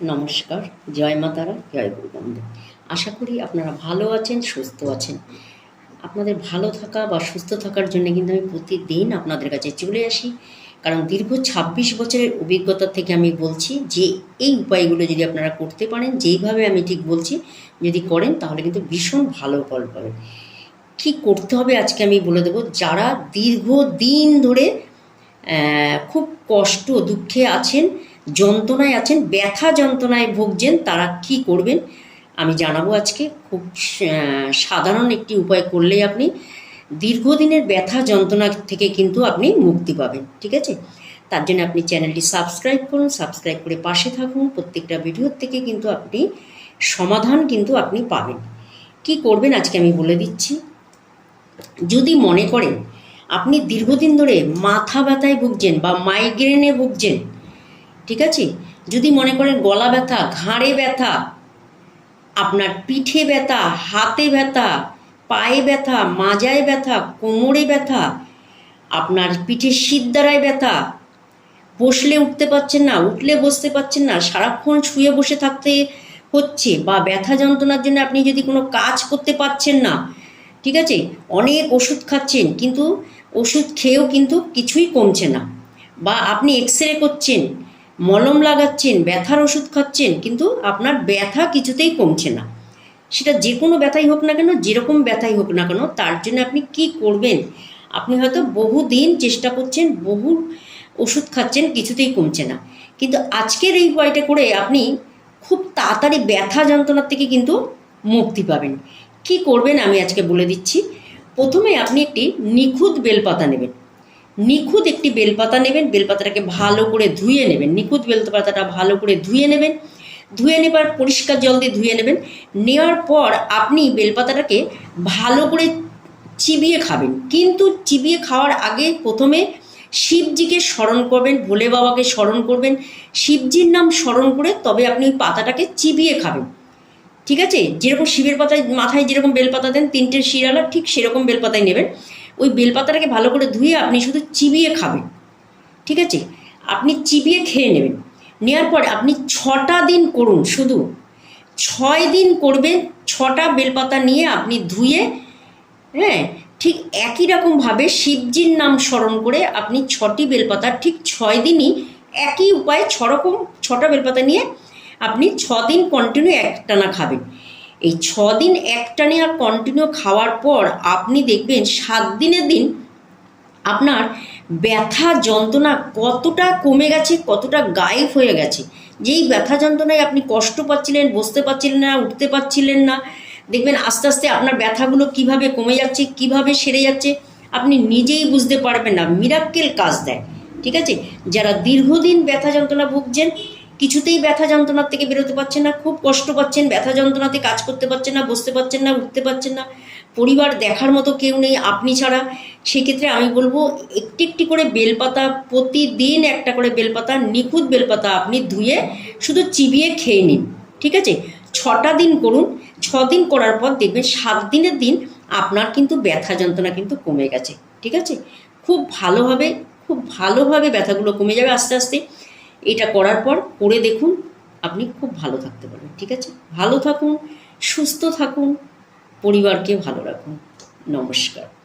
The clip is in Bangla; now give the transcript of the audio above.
নমস্কার, জয় মাতারা জয় গুরুবন্ধু আশা করি আপনারা ভালো আছেন, সুস্থ আছেন। আপনাদের ভালো থাকা বা সুস্থ থাকার জন্য কিন্তু আমি প্রতিদিন আপনাদের কাছে চলে আসি। কারণ দীর্ঘ ছাব্বিশ বছরের অভিজ্ঞতা থেকে আমি বলছি যে, এই উপায়গুলো যদি আপনারা করতে পারেন, যেইভাবে আমি ঠিক বলছি, যদি করেন, তাহলে কিন্তু ভীষণ ভালো ফল পাবেন। কী করতে হবে আজকে আমি বলে দেবো, যারা দীর্ঘ দিন ধরে খুব কষ্ট, দুঃখে আছেন যন্ত্রণায় আছেন, ব্যথা যন্ত্রণায় ভুগছেন, তারা কি করবেন? আমি জানাব আজকে, খুব সাধারণ একটি উপায় করলেই আপনি দীর্ঘদিনের ব্যথা যন্ত্রণা থেকে কিন্তু আপনি মুক্তি পাবেন, ঠিক আছে? তার জন্য আপনি চ্যানেলটি সাবস্ক্রাইব করুন, সাবস্ক্রাইব করে পাশে থাকুন, প্রত্যেকটা ভিডিওর থেকে কিন্তু আপনি সমাধান কিন্তু আপনি পাবেন। কি করবেন আজকে আমি বলে দিচ্ছি, যদি মনে করেন আপনি দীর্ঘদিন ধরে মাথা ব্যথায় ভুগছেন বা মাইগ্রেনে ভুগছেন ঠিক আছে? যদি মনে করেন গলা ব্যথা, ঘাড়ে ব্যথা, আপনার পিঠে ব্যথা, হাতে ব্যথা, পায়ে ব্যথা, মাজায় ব্যথা, কোমরে ব্যথা, আপনার পিঠে শিরদাঁড়ায় ব্যথা, বসলে উঠতে পারছেন না, উঠলে বসতে পারছেন না, সারাক্ষণ শুয়ে বসে থাকতে হচ্ছে বা ব্যথা যন্ত্রণার জন্য আপনি যদি কোনো কাজ করতে পারছেন না, ঠিক আছে? অনেক ওষুধ খাচ্ছেন, কিন্তু ওষুধ খেয়েও কিন্তু কিছুই কমছে না বা আপনি এক্স রে করছেন মলম লাগাচ্ছেন, ব্যথার ওষুধ খাচ্ছেন, কিন্তু আপনার ব্যথা কিছুতেই কমছে না। সেটা যে কোনো ব্যথাই হোক না কেন, যেরকম ব্যথাই হোক না কেন, তার জন্য আপনি কি করবেন? আপনি হয়তো বহু দিন চেষ্টা করছেন, বহু ওষুধ খাচ্ছেন, কিছুতেই কমছে না। কিন্তু আজকের এই উপায়টা করে আপনি খুব তাড়াতাড়ি ব্যথা যন্ত্রণার থেকে কিন্তু মুক্তি পাবেন। কি করবেন আমি আজকে বলে দিচ্ছি। প্রথমে আপনি একটি নিখুঁত বেলপাতা নেবেন। নিখুঁত একটি বেলপাতা নেবেন, বেলপাতাটাকে ভালো করে ধুয়ে নেবেন। নিখুঁত বেলপাতাটা ভালো করে ধুয়ে নেবেন। ধুয়ে নেবার পরিষ্কার জল দিয়ে ধুয়ে নেবেন। নেওয়ার পর আপনি বেলপাতাটাকে ভালো করে চিবিয়ে খাবেন। কিন্তু চিবিয়ে খাওয়ার আগে প্রথমে শিবজিকে স্মরণ করবেন, ভোলে বাবাকে স্মরণ করবেন। শিবজির নাম স্মরণ করে তবে আপনি ওই পাতাটাকে চিবিয়ে খাবেন। ঠিক আছে? যেরকম শিবের পাতায়, মাথায় যেরকম বেলপাতা দেন, তিনটে শিরালা, ঠিক সেরকম বেলপাতায় নেবেন। ওই বেলপাতাটাকে ভালো করে ধুয়ে আপনি শুধু চিবিয়ে খাবেন। ঠিক আছে? আপনি চিবিয়ে খেয়ে নেবেন। নেওয়ার পর আপনি ছটা দিন করুন শুধু। ছয় দিন করবেন ছটা বেলপাতা নিয়ে আপনি ধুয়ে হ্যাঁ ঠিক একই রকমভাবে শিবজির নাম স্মরণ করে আপনি ছটি বেলপাতা ঠিক ছয় দিনই একই উপায়ে ছরকম ছটা বেলপাতা নিয়ে আপনি ছ দিন কন্টিনিউ একটানা খাবেন। এই ছ দিন একটানে আর কন্টিনিউ খাওয়ার পর আপনি দেখবেন সাত দিনের দিন আপনার ব্যথা যন্ত্রণা কতটা কমে গেছে, কতটা গায়েব হয়ে গেছে। যেই ব্যথা যন্ত্রণায় আপনি কষ্ট পাচ্ছিলেন, বসতে পারছিলেন না, উঠতে পারছিলেন না, দেখবেন আস্তে আস্তে আপনার ব্যথাগুলো কীভাবে কমে যাচ্ছে, কীভাবে সেরে যাচ্ছে, আপনি নিজেই বুঝতে পারবেন না। মিরাক্কেল কাজ দেয়, ঠিক আছে? যারা দীর্ঘদিন ব্যথা যন্ত্রণা ভুগছেন কিছুতেই ব্যথা যন্ত্রণার থেকে বেরোতে পারছেন না, খুব কষ্ট পাচ্ছেন, ব্যথা যন্ত্রণাতে কাজ করতে পারছেন না, বসতে পারছেন না, উঠতে পারছেন না। পরিবার দেখার মতো কেউ নেই, আপনি ছাড়া। সেক্ষেত্রে আমি বলব, একটি একটি করে বেলপাতা, প্রতিদিন একটা করে বেলপাতা, নিখুঁত বেলপাতা আপনি ধুয়ে শুধু চিবিয়ে খেয়ে নিন, ঠিক আছে? ছটা দিন করুন, ছ দিন করার পর দেখবেন সাত দিনের দিন আপনার কিন্তু ব্যথা যন্ত্রণা কিন্তু কমে গেছে, ঠিক আছে? খুব ভালোভাবে খুব ভালোভাবে ব্যথাগুলো কমে যাবে আস্তে আস্তে। এটা করার পর করে দেখুন আপনি খুব ভালো থাকতে পারবেন, ঠিক আছে? ভালো থাকুন, সুস্থ থাকুন, পরিবারকে ভালো রাখুন। নমস্কার।